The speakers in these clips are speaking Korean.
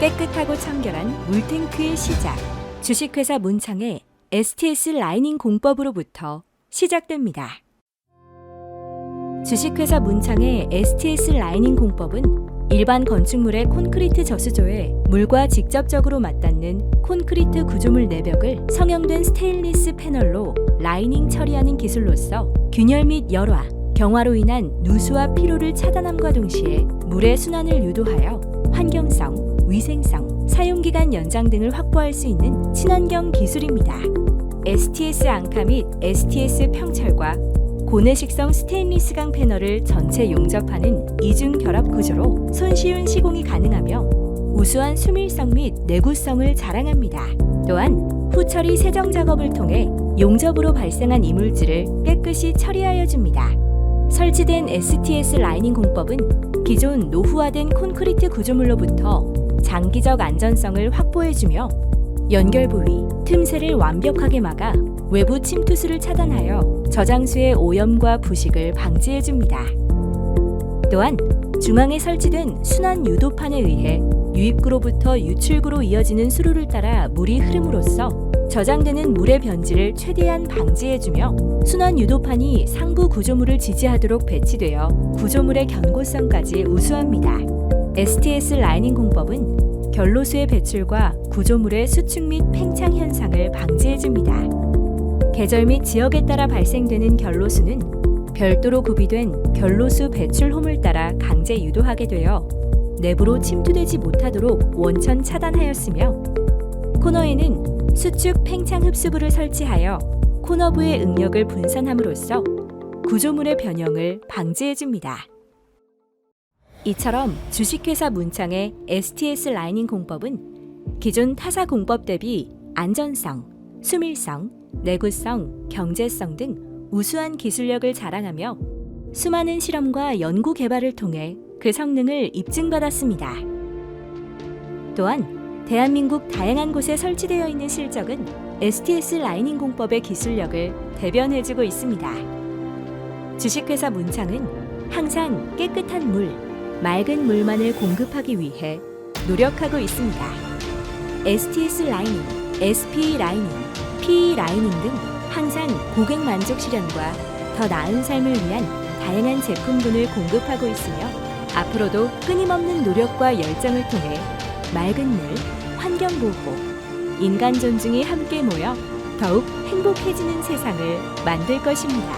깨끗하고 청결한 물탱크의 시작. 주식회사 문창의 STS 라이닝 공법으로부터 시작됩니다. 주식회사 문창의 STS 라이닝 공법은 일반 건축물의 콘크리트 저수조에 물과 직접적으로 맞닿는 콘크리트 구조물 내벽을 성형된 스테인리스 패널로 라이닝 처리하는 기술로서 균열 및 열화, 경화로 인한 누수와 피로를 차단함과 동시에 물의 순환을 유도하여 환경성, 위생성, 사용기간 연장 등을 확보할 수 있는 친환경 기술입니다. STS 앙카 및 STS 평철과 고내식성 스테인리스 강 패널을 전체 용접하는 이중 결합 구조로 손쉬운 시공이 가능하며 우수한 수밀성 및 내구성을 자랑합니다. 또한 후처리 세정 작업을 통해 용접으로 발생한 이물질을 깨끗이 처리하여 줍니다. 설치된 STS 라이닝 공법은 기존 노후화된 콘크리트 구조물로부터 장기적 안전성을 확보해주며 연결 부위, 틈새를 완벽하게 막아 외부 침투수를 차단하여 저장수의 오염과 부식을 방지해줍니다. 또한 중앙에 설치된 순환 유도판에 의해 유입구로부터 유출구로 이어지는 수로를 따라 물이 흐름으로써 저장되는 물의 변질을 최대한 방지해주며 순환 유도판이 상부 구조물을 지지하도록 배치되어 구조물의 견고성까지 우수합니다. STS 라이닝 공법은 결로수의 배출과 구조물의 수축 및 팽창 현상을 방지해줍니다. 계절 및 지역에 따라 발생되는 결로수는 별도로 구비된 결로수 배출 홈을 따라 강제 유도하게 되어 내부로 침투되지 못하도록 원천 차단하였으며 코너에는 수축 팽창 흡수부를 설치하여 코너부의 응력을 분산함으로써 구조물의 변형을 방지해줍니다. 이처럼 주식회사 문창의 STS 라이닝 공법은 기존 타사 공법 대비 안전성, 수밀성, 내구성, 경제성 등 우수한 기술력을 자랑하며 수많은 실험과 연구 개발을 통해 그 성능을 입증받았습니다. 또한 대한민국 다양한 곳에 설치되어 있는 실적은 STS 라이닝 공법의 기술력을 대변해주고 있습니다. 주식회사 문창은 항상 깨끗한 물, 맑은 물만을 공급하기 위해 노력하고 있습니다. STS 라이닝, SP 라이닝, PE 라이닝 등 항상 고객 만족 실현과 더 나은 삶을 위한 다양한 제품군을 공급하고 있으며 앞으로도 끊임없는 노력과 열정을 통해 맑은 물, 환경 보호, 인간 존중이 함께 모여 더욱 행복해지는 세상을 만들 것입니다.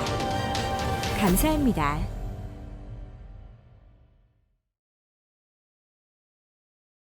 감사합니다.